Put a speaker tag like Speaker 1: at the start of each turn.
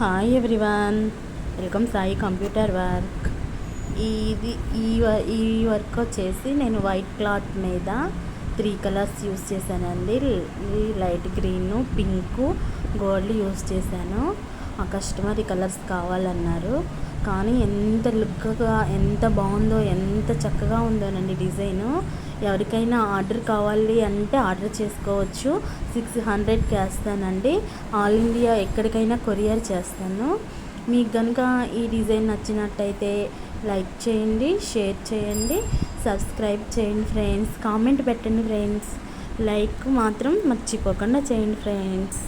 Speaker 1: Hi everyone welcome Sai computer work ఇది ఈ ఈ వర్క్ వచ్చేసి నేను వైట్ క్లాత్ మీద త్రీ కలర్స్ యూస్ చేశానండి. ఈ light green pink gold use చేశాను. ఆ కస్టమర్ ఈ కలర్స్ కావాలన్నారు. కానీ ఎంత లుక్గా ఎంత బాగుందో ఎంత చక్కగా ఉందోనండి డిజైను. ఎవరికైనా ఆర్డర్ కావాలి అంటే ఆర్డర్ చేసుకోవచ్చు. సిక్స్ హండ్రెడ్కి వేస్తానండి ఆల్ ఇండియా ఎక్కడికైనా కొరియర్ చేస్తాను. మీకు కనుక ఈ డిజైన్ నచ్చినట్టయితే లైక్ చేయండి షేర్ చేయండి సబ్స్క్రైబ్ చేయండి ఫ్రెండ్స్. కామెంట్ పెట్టండి ఫ్రెండ్స్. లైక్ మాత్రం మర్చిపోకుండా చేయండి ఫ్రెండ్స్.